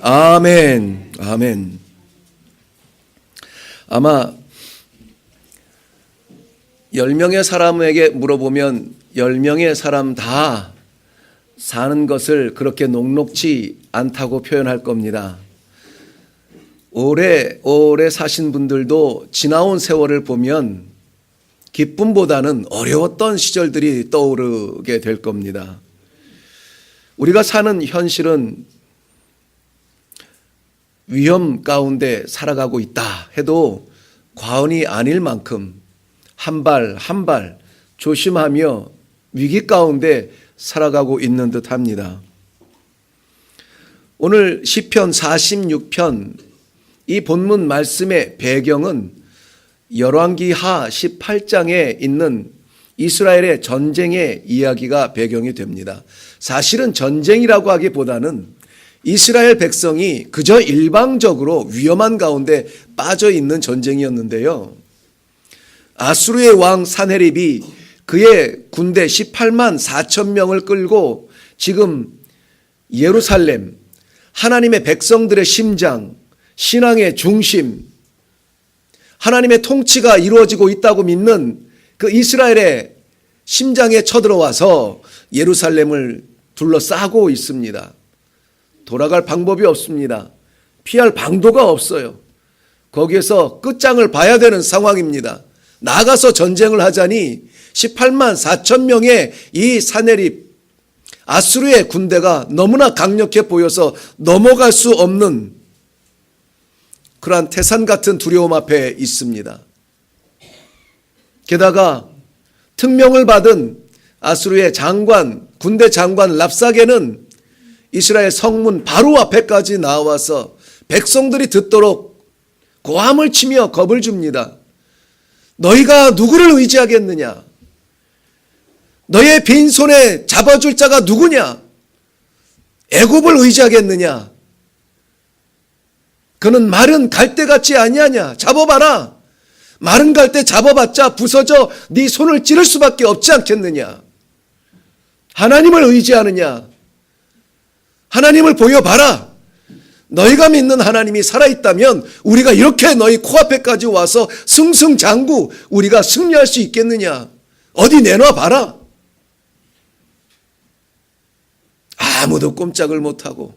아멘. 아멘. 아마 10명의 사람에게 물어보면 10명의 사람 다 사는 것을 그렇게 녹록지 않다고 표현할 겁니다. 오래 오래 사신 분들도 지나온 세월을 보면 기쁨보다는 어려웠던 시절들이 떠오르게 될 겁니다. 우리가 사는 현실은 위험 가운데 살아가고 있다 해도 과언이 아닐 만큼 한 발 한 발 조심하며 위기 가운데 살아가고 있는 듯 합니다. 오늘 시편 46편 이 본문 말씀의 배경은 열왕기하 18장에 있는 이스라엘의 전쟁의 이야기가 배경이 됩니다. 사실은 전쟁이라고 하기보다는 이스라엘 백성이 그저 일방적으로 위험한 가운데 빠져 있는 전쟁이었는데요. 아수르의 왕 사네립이 그의 군대 18만 4천 명을 끌고 지금 예루살렘 하나님의 백성들의 심장, 신앙의 중심, 하나님의 통치가 이루어지고 있다고 믿는 그 이스라엘의 심장에 쳐들어와서 예루살렘을 둘러싸고 있습니다. 돌아갈 방법이 없습니다. 피할 방도가 없어요. 거기에서 끝장을 봐야 되는 상황입니다. 나가서 전쟁을 하자니 18만 4천 명의 이 사내립 아수르의 군대가 너무나 강력해 보여서 넘어갈 수 없는 그러한 태산 같은 두려움 앞에 있습니다. 게다가 특명을 받은 아수르의 장관, 군대 장관 랍사게는 이스라엘 성문 바로 앞에까지 나와서 백성들이 듣도록 고함을 치며 겁을 줍니다. 너희가 누구를 의지하겠느냐? 너의 빈손에 잡아줄 자가 누구냐? 애굽을 의지하겠느냐? 그는 마른 갈대 같지 아니하냐? 잡아봐라. 마른 갈대 잡아봤자 부서져 네 손을 찌를 수밖에 없지 않겠느냐? 하나님을 의지하느냐? 하나님을 보여봐라. 너희가 믿는 하나님이 살아있다면 우리가 이렇게 너희 코앞에까지 와서 승승장구 우리가 승리할 수 있겠느냐? 어디 내놔 봐라. 아무도 꼼짝을 못하고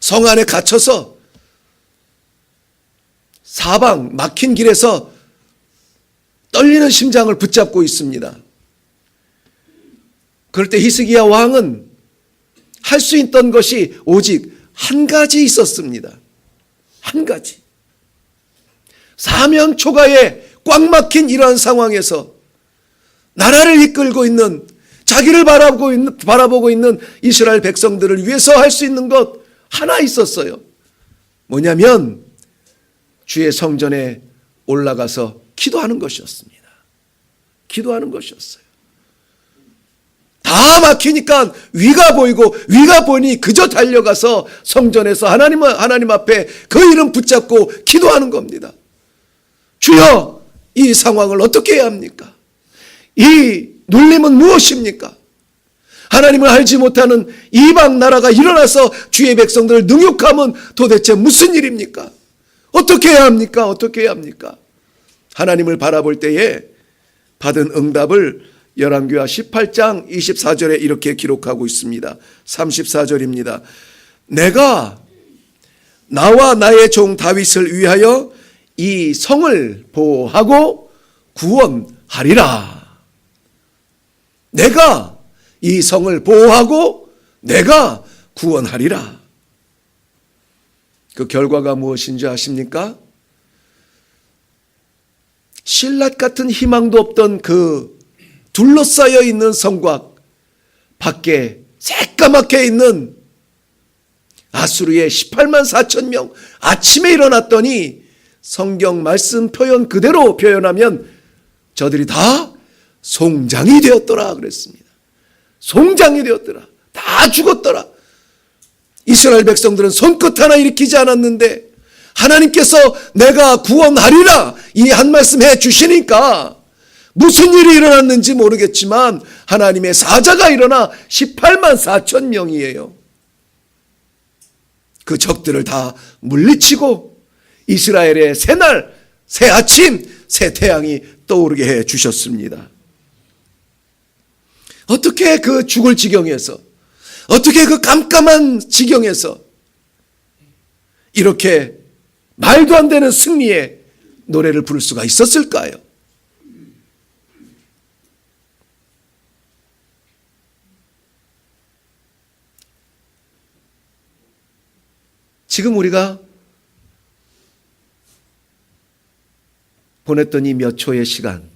성 안에 갇혀서 사방 막힌 길에서 떨리는 심장을 붙잡고 있습니다. 그럴 때 히스기야 왕은 할 수 있던 것이 오직 한 가지 있었습니다. 한 가지. 사면 초가에 꽉 막힌 이러한 상황에서 나라를 이끌고 있는 자기를 바라보고 있는, 바라보고 있는 이스라엘 백성들을 위해서 할 수 있는 것 하나 있었어요. 뭐냐면 주의 성전에 올라가서 기도하는 것이었습니다. 기도하는 것이었어요. 다 막히니까 위가 보이고 위가 보니 그저 달려가서 성전에서 하나님 하나님 앞에 그 이름 붙잡고 기도하는 겁니다. 주여 이 상황을 어떻게 해야 합니까? 이 눌림은 무엇입니까? 하나님을 알지 못하는 이방 나라가 일어나서 주의 백성들을 능욕하면 도대체 무슨 일입니까? 어떻게 해야 합니까? 어떻게 해야 합니까? 하나님을 바라볼 때에 받은 응답을 열왕기하 18장 24절에 이렇게 기록하고 있습니다. 34절입니다. 내가 나와 나의 종 다윗을 위하여 이 성을 보호하고 구원하리라. 내가 이 성을 보호하고 내가 구원하리라. 그 결과가 무엇인지 아십니까? 신라 같은 희망도 없던 그 둘러싸여 있는 성곽 밖에 새까맣게 있는 아수르의 18만 4천 명 아침에 일어났더니 성경 말씀 표현 그대로 표현하면 저들이 다 송장이 되었더라 그랬습니다. 송장이 되었더라. 다 죽었더라. 이스라엘 백성들은 손끝 하나 일으키지 않았는데 하나님께서 내가 구원하리라 이 한 말씀 해 주시니까 무슨 일이 일어났는지 모르겠지만 하나님의 사자가 일어나 18만 4천 명이에요. 그 적들을 다 물리치고 이스라엘의 새날, 새 아침, 새 태양이 떠오르게 해 주셨습니다. 어떻게 그 죽을 지경에서, 어떻게 그 깜깜한 지경에서 이렇게 말도 안 되는 승리의 노래를 부를 수가 있었을까요? 지금 우리가 보냈던 이 몇 초의 시간,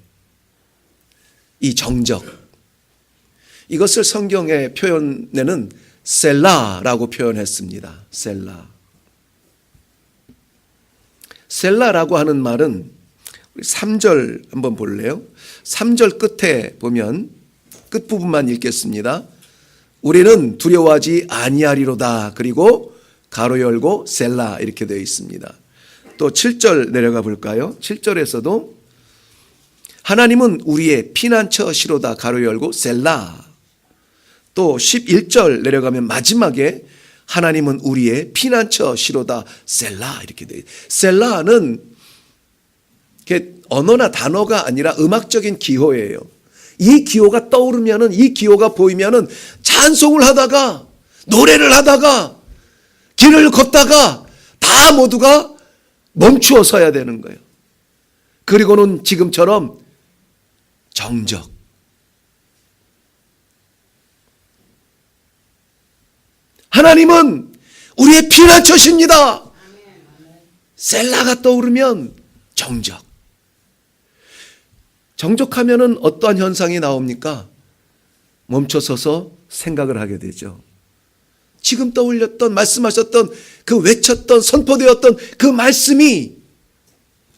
이 정적, 이것을 성경의 표현에는 셀라라고 표현했습니다. 셀라. 셀라라고 하는 말은 3절 한번 볼래요? 3절 끝에 보면 끝부분만 읽겠습니다. 우리는 두려워하지 아니하리로다. 그리고 가로 열고 셀라 이렇게 되어 있습니다. 또 7절 내려가 볼까요? 7절에서도 하나님은 우리의 피난처시로다. 가로 열고 셀라. 또 11절 내려가면 마지막에 하나님은 우리의 피난처시로다 셀라 이렇게 돼. 셀라는 언어나 단어가 아니라 음악적인 기호예요. 이 기호가 떠오르면은 이 기호가 보이면은 찬송을 하다가 노래를 하다가 길을 걷다가 다 모두가 멈추어 서야 되는 거예요. 그리고는 지금처럼 정적 하나님은 우리의 피난처십니다. 셀라가 떠오르면 정적. 정적하면은 어떠한 현상이 나옵니까? 멈춰서서 생각을 하게 되죠. 지금 떠올렸던 말씀하셨던 그 외쳤던 선포되었던 그 말씀이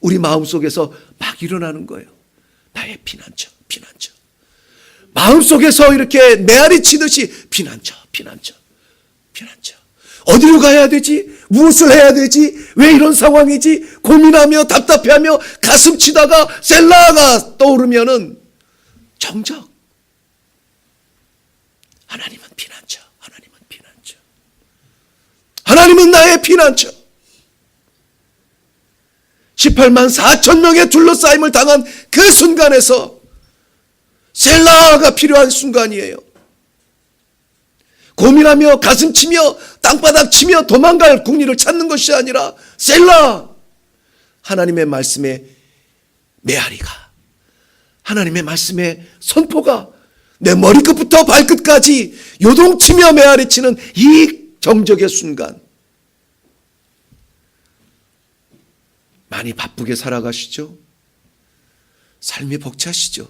우리 마음속에서 막 일어나는 거예요. 나의 피난처, 피난처. 마음속에서 이렇게 메아리 치듯이 피난처, 피난처. 피난처. 어디로 가야 되지? 무엇을 해야 되지? 왜 이런 상황이지? 고민하며 답답해하며 가슴 치다가 셀라가 떠오르면은 정적. 하나님은 피난처. 하나님은 나의 피난처. 18만 4천 명의 둘러싸임을 당한 그 순간에서 셀라가 필요한 순간이에요. 고민하며 가슴 치며 땅바닥 치며 도망갈 국리를 찾는 것이 아니라 셀라 하나님의 말씀에 메아리가 하나님의 말씀에 선포가 내 머리끝부터 발끝까지 요동치며 메아리치는 이 정적의 순간 많이 바쁘게 살아가시죠? 삶이 벅차시죠?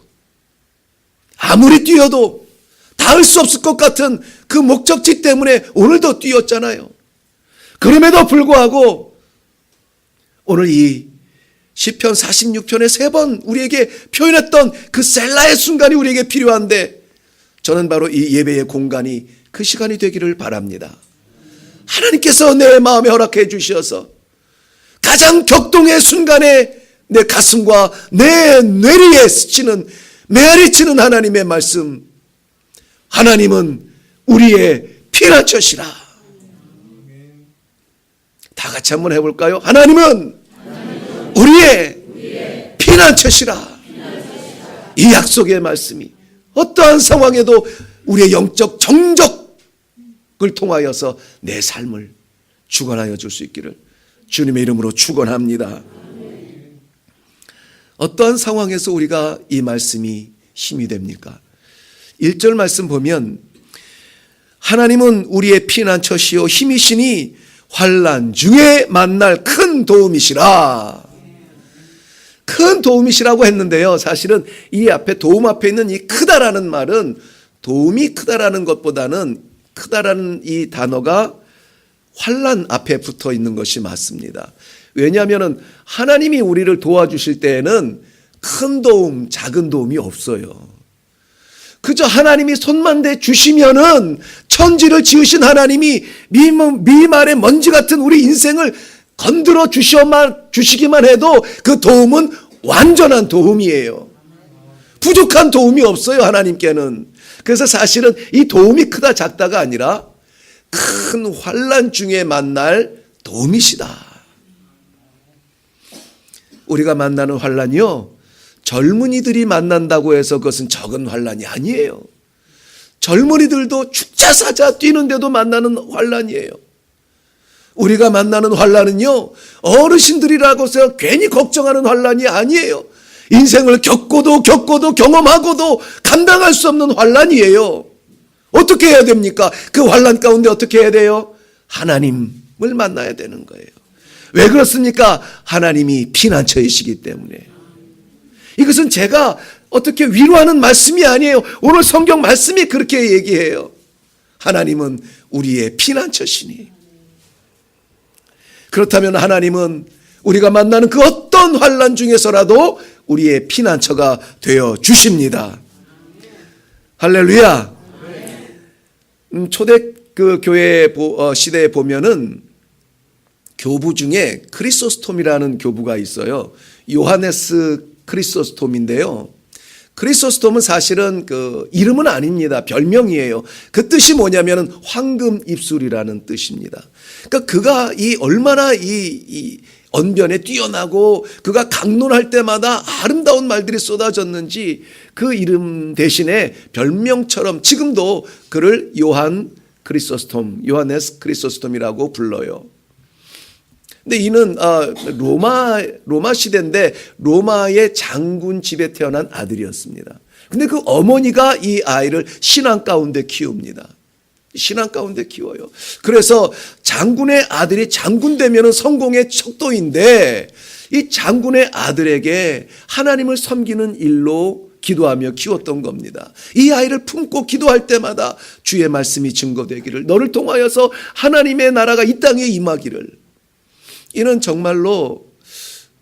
아무리 뛰어도 닿을 수 없을 것 같은 그 목적지 때문에 오늘도 뛰었잖아요. 그럼에도 불구하고 오늘 이 시편 46편에 세 번 우리에게 표현했던 그 셀라의 순간이 우리에게 필요한데 저는 바로 이 예배의 공간이 그 시간이 되기를 바랍니다. 하나님께서 내 마음에 허락해 주셔서 가장 격동의 순간에 내 가슴과 내 뇌리에 스치는 메아리치는 하나님의 말씀 하나님은 우리의 피난처시라. 다 같이 한번 해볼까요? 하나님은 우리의 피난처시라. 이 약속의 말씀이 어떠한 상황에도 우리의 영적 정적을 통하여서 내 삶을 주관하여 줄 수 있기를 주님의 이름으로 축원합니다. 어떠한 상황에서 우리가 이 말씀이 힘이 됩니까? 1절 말씀 보면 하나님은 우리의 피난처시요 힘이시니 환란 중에 만날 큰 도움이시라. 큰 도움이시라고 했는데요. 사실은 이 앞에 도움 앞에 있는 이 크다라는 말은 도움이 크다라는 것보다는 크다라는 이 단어가 환란 앞에 붙어 있는 것이 맞습니다. 왜냐하면은 하나님이 우리를 도와주실 때에는 큰 도움, 작은 도움이 없어요. 그저 하나님이 손만 대 주시면은 천지를 지으신 하나님이 미말의 먼지 같은 우리 인생을 건드려 주셔만 주시기만 해도 그 도움은 완전한 도움이에요. 부족한 도움이 없어요 하나님께는. 그래서 사실은 이 도움이 크다 작다가 아니라 큰 환란 중에 만날 도움이시다. 우리가 만나는 환란이요. 젊은이들이 만난다고 해서 그것은 적은 환란이 아니에요. 젊은이들도 축자 사자 뛰는데도 만나는 환란이에요. 우리가 만나는 환란은요. 어르신들이라고 해서 괜히 걱정하는 환란이 아니에요. 인생을 겪고도 겪고도 경험하고도 감당할 수 없는 환란이에요. 어떻게 해야 됩니까? 그 환란 가운데 어떻게 해야 돼요? 하나님을 만나야 되는 거예요. 왜 그렇습니까? 하나님이 피난처이시기 때문에. 이것은 제가 어떻게 위로하는 말씀이 아니에요. 오늘 성경 말씀이 그렇게 얘기해요. 하나님은 우리의 피난처시니. 그렇다면 하나님은 우리가 만나는 그 어떤 환란 중에서라도 우리의 피난처가 되어 주십니다. 할렐루야. 음, 초대 그 교회 보- 어, 시대에 보면은 교부 중에 크리소스톰이라는 교부가 있어요. 요하네스 크리소스톰인데요. 크리소스톰은 사실은 그 이름은 아닙니다. 별명이에요. 그 뜻이 뭐냐면은 황금 입술이라는 뜻입니다. 그러니까 그가 이 얼마나 이, 이 언변에 뛰어나고 그가 강론할 때마다 아름다운 말들이 쏟아졌는지 그 이름 대신에 별명처럼 지금도 그를 요한 크리소스톰, 요하네스 크리소스톰이라고 불러요. 근데 이는 아, 로마 로마 시대인데 로마의 장군 집에 태어난 아들이었습니다. 근데 그 어머니가 이 아이를 신앙 가운데 키웁니다. 신앙 가운데 키워요. 그래서 장군의 아들이 장군 되면은 성공의 척도인데 이 장군의 아들에게 하나님을 섬기는 일로 기도하며 키웠던 겁니다. 이 아이를 품고 기도할 때마다 주의 말씀이 증거되기를 너를 통하여서 하나님의 나라가 이 땅에 임하기를 이는 정말로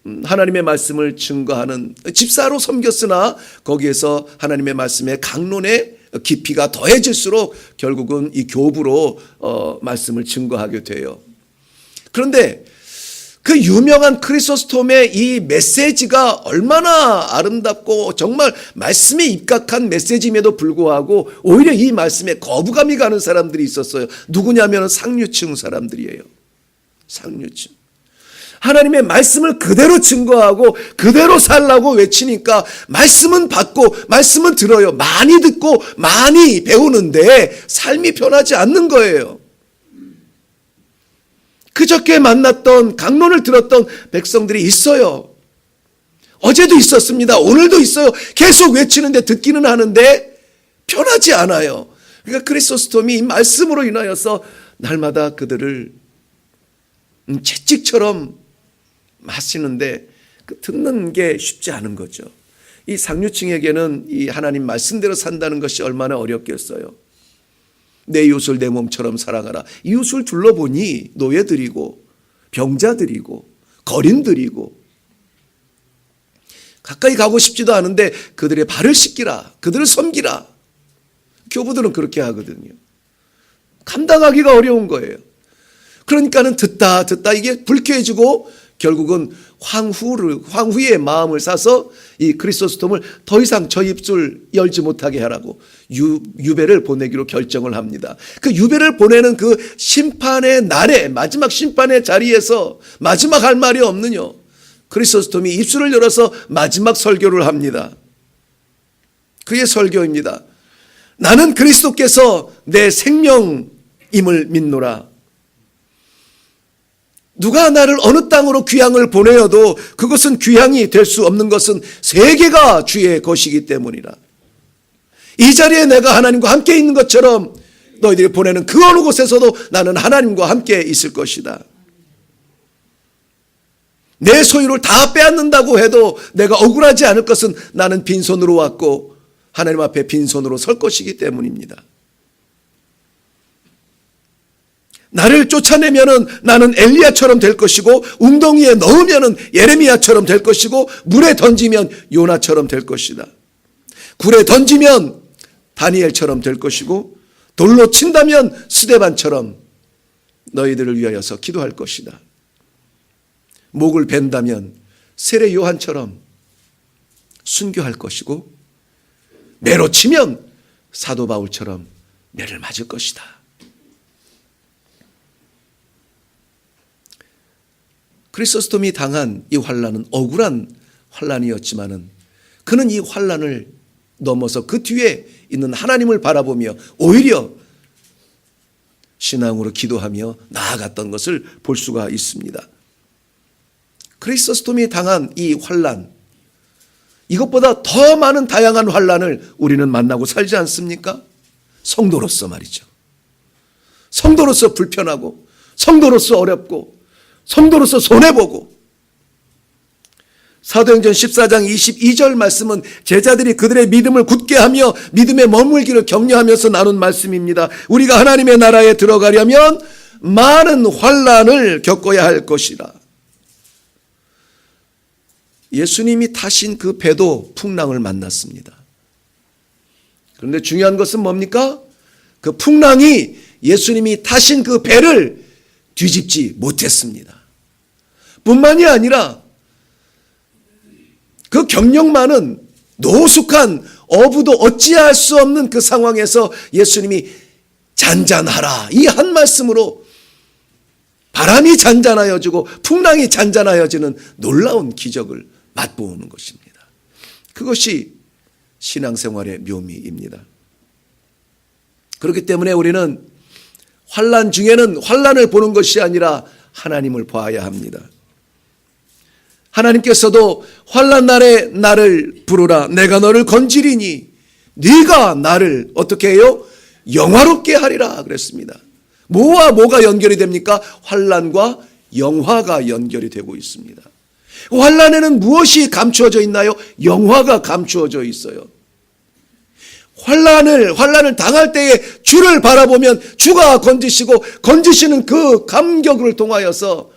음, 하나님의 말씀을 증거하는 집사로 섬겼으나 거기에서 하나님의 말씀의 강론의 깊이가 더해질수록 결국은 이 교부로 어, 말씀을 증거하게 돼요. 그런데 그 유명한 크리소스톰의 이 메시지가 얼마나 아름답고 정말 말씀에 입각한 메시지임에도 불구하고 오히려 이 말씀에 거부감이 가는 사람들이 있었어요. 누구냐면 상류층 사람들이에요. 상류층. 하나님의 말씀을 그대로 증거하고 그대로 살라고 외치니까 말씀은 받고 말씀은 들어요. 많이 듣고 많이 배우는데 삶이 변하지 않는 거예요. 그저께 만났던 강론을 들었던 백성들이 있어요. 어제도 있었습니다. 오늘도 있어요. 계속 외치는데 듣기는 하는데 변하지 않아요. 그러니까 크리스토스톰이 이 말씀으로 인하여서 날마다 그들을 음, 채찍처럼 하시는데 그 듣는 게 쉽지 않은 거죠. 이 상류층에게는 이 하나님 말씀대로 산다는 것이 얼마나 어렵겠어요. 내 이웃을 내 몸처럼 사랑하라. 이웃을 둘러보니 노예들이고 병자들이고 거린들이고 가까이 가고 싶지도 않은데 그들의 발을 씻기라. 그들을 섬기라. 교부들은 그렇게 하거든요. 감당하기가 어려운 거예요. 그러니까는 듣다 듣다 이게 불쾌해지고 결국은 황후를 황후의 마음을 사서 이 크리스토스톰을 더 이상 저 입술 열지 못하게 하라고 유, 유배를 보내기로 결정을 합니다. 그 유배를 보내는 그 심판의 날에 마지막 심판의 자리에서 마지막 할 말이 없느냐. 크리스토스톰이 입술을 열어서 마지막 설교를 합니다. 그의 설교입니다. 나는 그리스도께서 내 생명임을 믿노라. 누가 나를 어느 땅으로 귀향을 보내어도 그것은 귀향이 될 수 없는 것은 세계가 주의 것이기 때문이라. 이 자리에 내가 하나님과 함께 있는 것처럼 너희들이 보내는 그 어느 곳에서도 나는 하나님과 함께 있을 것이다. 내 소유를 다 빼앗는다고 해도 내가 억울하지 않을 것은 나는 빈손으로 왔고 하나님 앞에 빈손으로 설 것이기 때문입니다. 나를 쫓아내면은 나는 엘리야처럼 될 것이고 웅덩이에 넣으면은 예레미야처럼 될 것이고 물에 던지면 요나처럼 될 것이다. 굴에 던지면 다니엘처럼 될 것이고 돌로 친다면 스데반처럼 너희들을 위하여서 기도할 것이다. 목을 벤다면 세례 요한처럼 순교할 것이고 매로 치면 사도 바울처럼 매를 맞을 것이다. 크리소스톰이 당한 이 환란은 억울한 환란이었지만은 그는 이 환란을 넘어서 그 뒤에 있는 하나님을 바라보며 오히려 신앙으로 기도하며 나아갔던 것을 볼 수가 있습니다. 크리소스톰이 당한 이 환란 이것보다 더 많은 다양한 환란을 우리는 만나고 살지 않습니까? 성도로서 말이죠. 성도로서 불편하고 성도로서 어렵고 성도로서 손해보고 사도행전 14장 22절 말씀은 제자들이 그들의 믿음을 굳게 하며 믿음에 머물기를 격려하면서 나눈 말씀입니다. 우리가 하나님의 나라에 들어가려면 많은 환란을 겪어야 할 것이라. 예수님이 타신 그 배도 풍랑을 만났습니다. 그런데 중요한 것은 뭡니까? 그 풍랑이 예수님이 타신 그 배를 뒤집지 못했습니다. 뿐만이 아니라 그 경력만은 노숙한 어부도 어찌할 수 없는 그 상황에서 예수님이 잔잔하라 이 한 말씀으로 바람이 잔잔하여 지고 풍랑이 잔잔하여 지는 놀라운 기적을 맛보는 것입니다. 그것이 신앙생활의 묘미입니다. 그렇기 때문에 우리는 환란 중에는 환란을 보는 것이 아니라 하나님을 봐야 합니다. 하나님께서도 환란 날에 나를 부르라 내가 너를 건지리니 네가 나를 어떻게 해요? 영화롭게 하리라 그랬습니다. 뭐와 뭐가 연결이 됩니까? 환란과 영화가 연결이 되고 있습니다. 환란에는 무엇이 감추어져 있나요? 영화가 감추어져 있어요. 환란을 환란을 당할 때에 주를 바라보면 주가 건지시고 건지시는 그 감격을 통하여서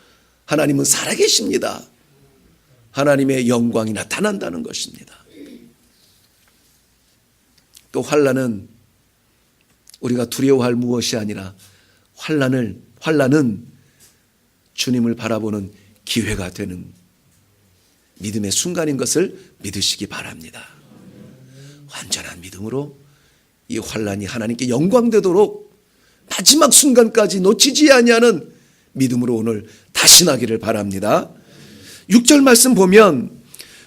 하나님은 살아계십니다. 하나님의 영광이 나타난다는 것입니다. 또 환란은 우리가 두려워할 무엇이 아니라 환란을 환란은 주님을 바라보는 기회가 되는 믿음의 순간인 것을 믿으시기 바랍니다. 완전한 믿음으로 이 환란이 하나님께 영광되도록 마지막 순간까지 놓치지 아니하는 믿음으로 오늘 다신하기를 바랍니다. 6절 말씀 보면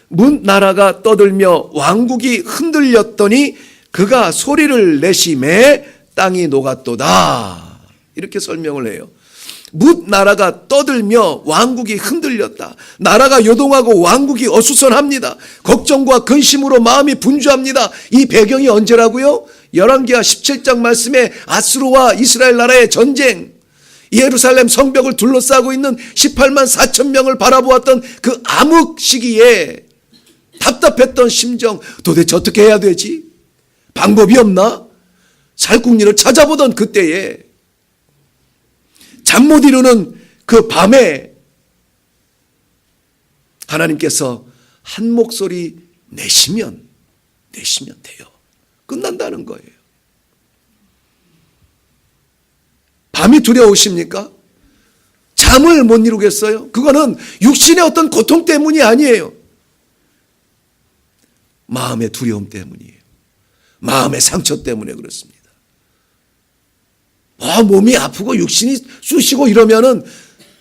문 나라가 떠들며 왕국이 흔들렸더니 그가 소리를 내심에 땅이 녹았도다. 이렇게 설명을 해요. 뭇 나라가 떠들며 왕국이 흔들렸다. 나라가 요동하고 왕국이 어수선합니다. 걱정과 근심으로 마음이 분주합니다. 이 배경이 언제라고요? 열왕기하 17장 말씀에 아스루와 이스라엘 나라의 전쟁, 예루살렘 성벽을 둘러싸고 있는 18만 4천 명을 바라보았던 그 암흑 시기에 답답했던 심정 도대체 어떻게 해야 되지? 방법이 없나? 살궁리를 찾아보던 그때에 잠 못 이루는 그 밤에 하나님께서 한 목소리 내시면 내시면 돼요. 끝난다는 거예요. 밤이 두려우십니까? 잠을 못 이루겠어요? 그거는 육신의 어떤 고통 때문이 아니에요. 마음의 두려움 때문이에요. 마음의 상처 때문에 그렇습니다. 뭐 몸이 아프고 육신이 쑤시고 이러면은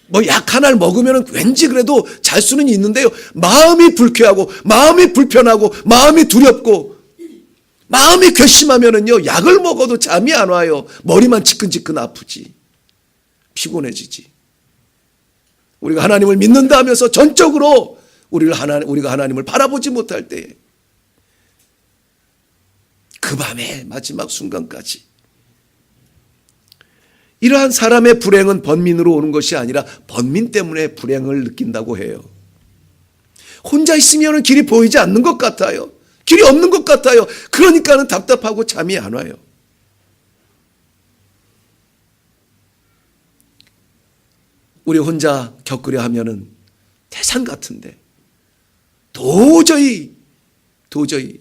뭐 약 하나를 먹으면 왠지 그래도 잘 수는 있는데요. 마음이 불쾌하고 마음이 불편하고 마음이 두렵고 마음이 괘씸하면은요 약을 먹어도 잠이 안 와요. 머리만 지끈지끈 아프지. 피곤해지지. 우리가 하나님을 믿는다 하면서 전적으로 우리를 하나 우리가 하나님을 바라보지 못할 때에 그 밤의 마지막 순간까지 이러한 사람의 불행은 번민으로 오는 것이 아니라 번민 때문에 불행을 느낀다고 해요. 혼자 있으면 길이 보이지 않는 것 같아요. 길이 없는 것 같아요. 그러니까는 답답하고 잠이 안 와요. 우리 혼자 겪으려 하면은 태산 같은데 도저히 도저히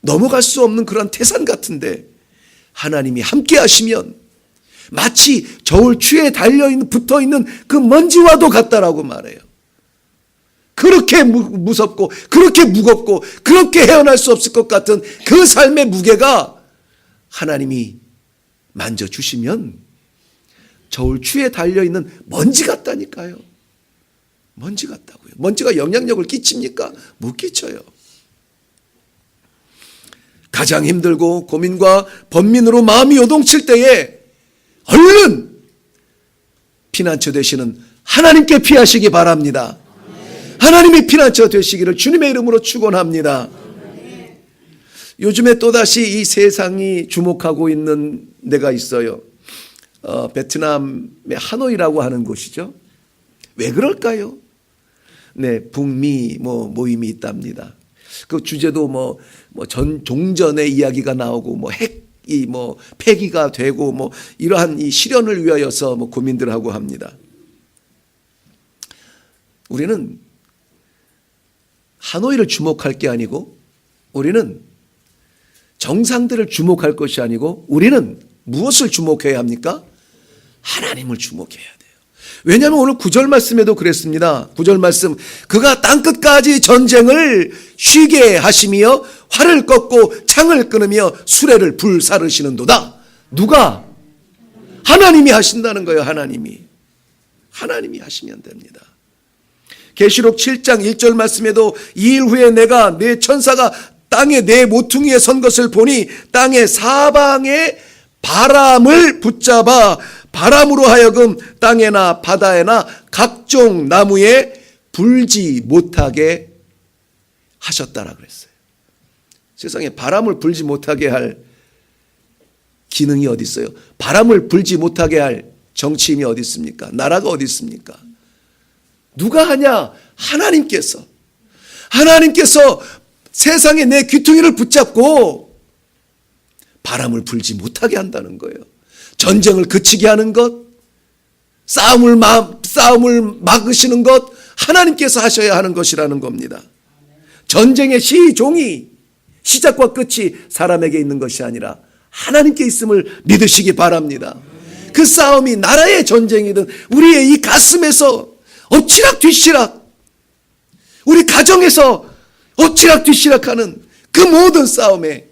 넘어갈 수 없는 그런 태산 같은데 하나님이 함께 하시면 마치 저울 추에 달려 있는 붙어 있는 그 먼지와도 같다라고 말해요. 그렇게 무, 섭고 그렇게 무겁고 그렇게 헤어날 수 없을 것 같은 그 삶의 무게가 하나님이 만져 주시면 저울 추에 달려 있는 먼지 같다니까요. 먼지 같다고요. 먼지가 영향력을 끼칩니까? 못 끼쳐요. 가장 힘들고 고민과 번민으로 마음이 요동칠 때에 얼른 피난처 되시는 하나님께 피하시기 바랍니다. 하나님이 피난처 되시기를 주님의 이름으로 축원합니다. 요즘에 또다시 이 세상이 주목하고 있는 데가 있어요. 어, 베트남의 하노이라고 하는 곳이죠. 왜 그럴까요? 네, 북미 뭐 모임이 있답니다. 그 주제도 뭐, 뭐 전, 종전의 이야기가 나오고 뭐 핵이 뭐 폐기가 되고 뭐 이러한 이 실현을 위하여서 뭐 고민들 하고 합니다. 우리는 하노이를 주목할 게 아니고 우리는 정상들을 주목할 것이 아니고 우리는 무엇을 주목해야 합니까? 하나님을 주목해야 돼요. 왜냐하면 오늘 구절 말씀에도 그랬습니다. 구절 말씀 그가 땅끝까지 전쟁을 쉬게 하시며 활을 꺾고 창을 끊으며 수레를 불사르시는도다. 누가? 하나님이 하신다는 거예요. 하나님이. 하나님이 하시면 됩니다. 계시록 7장 1절 말씀에도 이 일 후에 내가 내 천사가 땅에 내 모퉁이에 선 것을 보니 땅의 사방에 바람을 붙잡아 바람으로 하여금 땅에나 바다에나 각종 나무에 불지 못하게 하셨다라 그랬어요. 세상에 바람을 불지 못하게 할 기능이 어디 있어요? 바람을 불지 못하게 할 정치인이 어디 있습니까? 나라가 어디 있습니까? 누가 하냐? 하나님께서. 하나님께서 세상에 내 귀퉁이를 붙잡고 바람을 불지 못하게 한다는 거예요. 전쟁을 그치게 하는 것, 싸움을 막, 싸움을 막으시는 것, 하나님께서 하셔야 하는 것이라는 겁니다. 전쟁의 시종이 시작과 끝이 사람에게 있는 것이 아니라 하나님께 있음을 믿으시기 바랍니다. 그 싸움이 나라의 전쟁이든 우리의 이 가슴에서 엎치락 뒤치락 우리 가정에서 엎치락 뒤치락 하는 그 모든 싸움에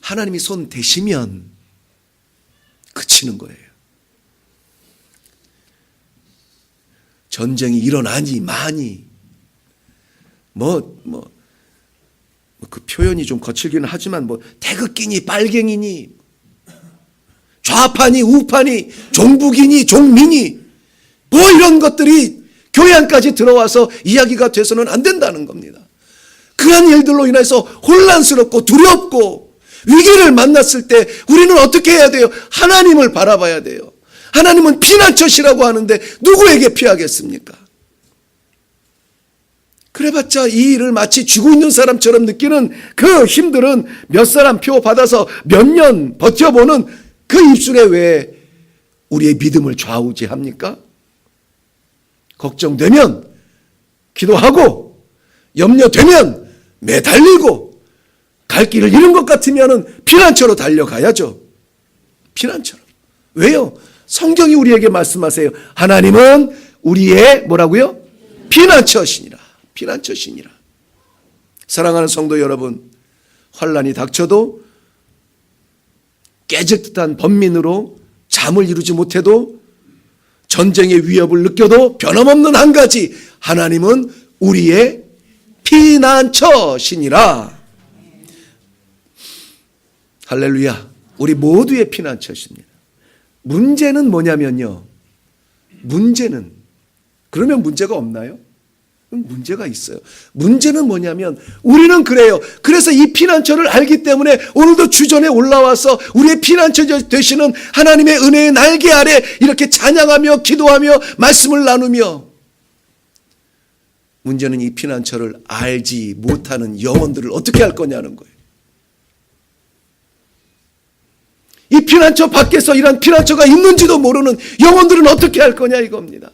하나님이 손 대시면 그치는 거예요. 전쟁이 일어나니 많이 뭐 뭐 그 표현이 좀 거칠기는 하지만 뭐 태극기니 빨갱이니 좌파니 우파니 종북이니 종민이 뭐 이런 것들이 교회 안까지 들어와서 이야기가 돼서는 안 된다는 겁니다. 그러한 일들로 인해서 혼란스럽고 두렵고 위기를 만났을 때 우리는 어떻게 해야 돼요? 하나님을 바라봐야 돼요. 하나님은 피난처시라고 하는데 누구에게 피하겠습니까? 그래봤자 이 일을 마치 쥐고 있는 사람처럼 느끼는 그 힘들은 몇 사람 표 받아서 몇 년 버텨보는 그 입술에 왜 우리의 믿음을 좌우지합니까? 걱정되면 기도하고 염려되면 매달리고 갈 길을 잃은 것 같으면 피난처로 달려가야죠. 피난처로. 왜요? 성경이 우리에게 말씀하세요. 하나님은 우리의 뭐라고요? 피난처시니라. 피난처시니라. 사랑하는 성도 여러분, 환란이 닥쳐도 깨질 듯한 번민으로 잠을 이루지 못해도 전쟁의 위협을 느껴도 변함없는 한 가지 하나님은 우리의 피난처시니라. 할렐루야. 우리 모두의 피난처십니다. 문제는 뭐냐면요. 문제는 그러면 문제가 없나요? 문제가 있어요. 문제는 뭐냐면 우리는 그래요. 그래서 이 피난처를 알기 때문에 오늘도 주전에 올라와서 우리의 피난처 되시는 하나님의 은혜의 날개 아래 이렇게 찬양하며 기도하며 말씀을 나누며 문제는 이 피난처를 알지 못하는 영혼들을 어떻게 할 거냐는 거예요. 이 피난처 밖에서 이런 피난처가 있는지도 모르는 영혼들은 어떻게 할 거냐 이겁니다.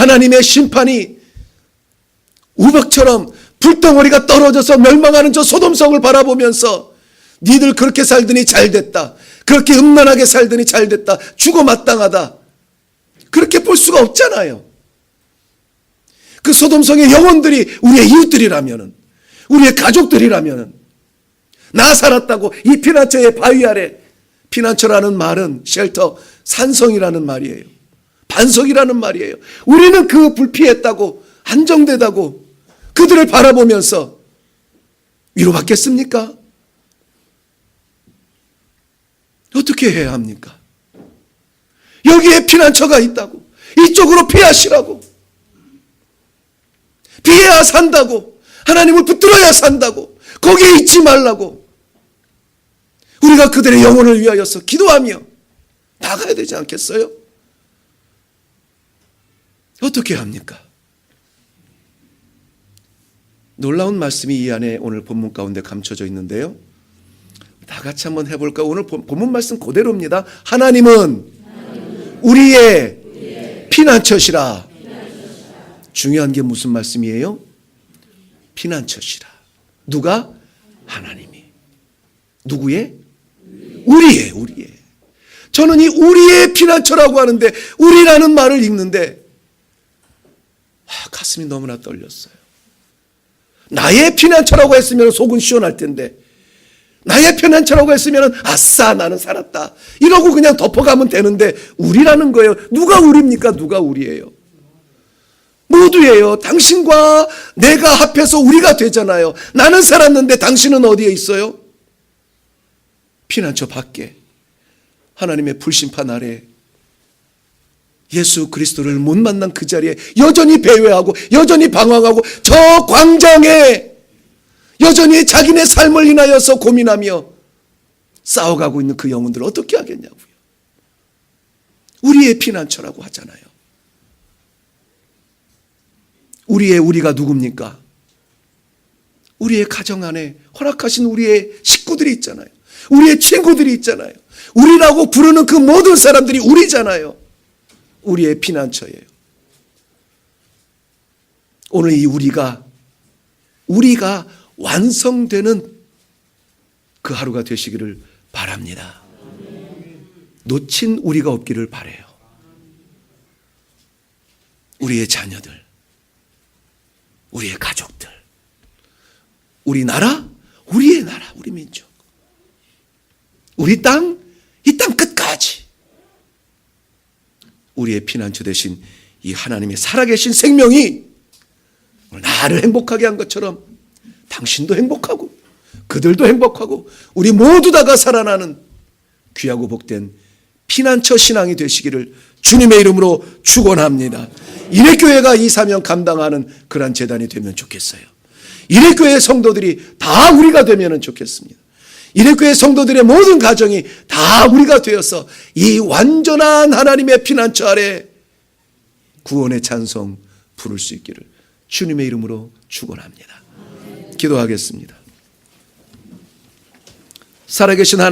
하나님의 심판이 우박처럼 불덩어리가 떨어져서 멸망하는 저 소돔성을 바라보면서 니들 그렇게 살더니 잘 됐다. 그렇게 음란하게 살더니 잘 됐다. 죽어 마땅하다. 그렇게 볼 수가 없잖아요. 그 소돔성의 영혼들이 우리의 이웃들이라면은 우리의 가족들이라면은 나 살았다고 이 피난처의 바위 아래 피난처라는 말은 쉘터 산성이라는 말이에요. 반석이라는 말이에요. 우리는 그 불피했다고 안정되다고 그들을 바라보면서 위로받겠습니까? 어떻게 해야 합니까? 여기에 피난처가 있다고 이쪽으로 피하시라고 피해야 산다고 하나님을 붙들어야 산다고 거기에 있지 말라고 우리가 그들의 영혼을 위하여서 기도하며 나가야 되지 않겠어요? 어떻게 합니까? 놀라운 말씀이 이 안에 오늘 본문 가운데 감춰져 있는데요. 다 같이 한번 해볼까? 오늘 본- 본문 말씀 그대로입니다. 하나님은 우리의 피난처시라. 중요한 게 무슨 말씀이에요? 피난처시라. 누가? 하나님이. 누구의? 우리의, 우리의. 저는 이 우리의 피난처라고 하는데, 우리라는 말을 읽는데, 아, 가슴이 너무나 떨렸어요. 나의 피난처라고 했으면 속은 시원할 텐데, 나의 피난처라고 했으면 아싸 나는 살았다. 이러고 그냥 덮어가면 되는데 우리라는 거예요. 누가 우리입니까? 누가 우리예요? 모두예요. 당신과 내가 합해서 우리가 되잖아요. 나는 살았는데 당신은 어디에 있어요? 피난처 밖에. 하나님의 불심판 아래 예수 그리스도를 못 만난 그 자리에 여전히 배회하고 여전히 방황하고 저 광장에 여전히 자기네 삶을 인하여서 고민하며 싸워가고 있는 그 영혼들을 어떻게 하겠냐고요. 우리의 피난처라고 하잖아요. 우리의 우리가 누굽니까? 우리의 가정 안에 허락하신 우리의 식구들이 있잖아요. 우리의 친구들이 있잖아요. 우리라고 부르는 그 모든 사람들이 우리잖아요. 우리의 피난처예요. 오늘 이 우리가 우리가 완성되는 그 하루가 되시기를 바랍니다. 놓친 우리가 없기를 바래요. 우리의 자녀들, 우리의 가족들, 우리 나라, 우리의 나라, 우리 민족, 우리 땅, 이 땅 끝까지 우리의 피난처 대신 이 하나님의 살아계신 생명이 나를 행복하게 한 것처럼 당신도 행복하고 그들도 행복하고 우리 모두 다가 살아나는 귀하고 복된 피난처 신앙이 되시기를 주님의 이름으로 축원합니다. 이래 교회가 이 사명 감당하는 그러한 재단이 되면 좋겠어요. 이래 교회 성도들이 다 우리가 되면 좋겠습니다. 이래교회 성도들의 모든 가정이 다 우리가 되어서 이 완전한 하나님의 피난처 아래 구원의 찬송 부를 수 있기를 주님의 이름으로 축원합니다. 기도하겠습니다. 살아계신 하나님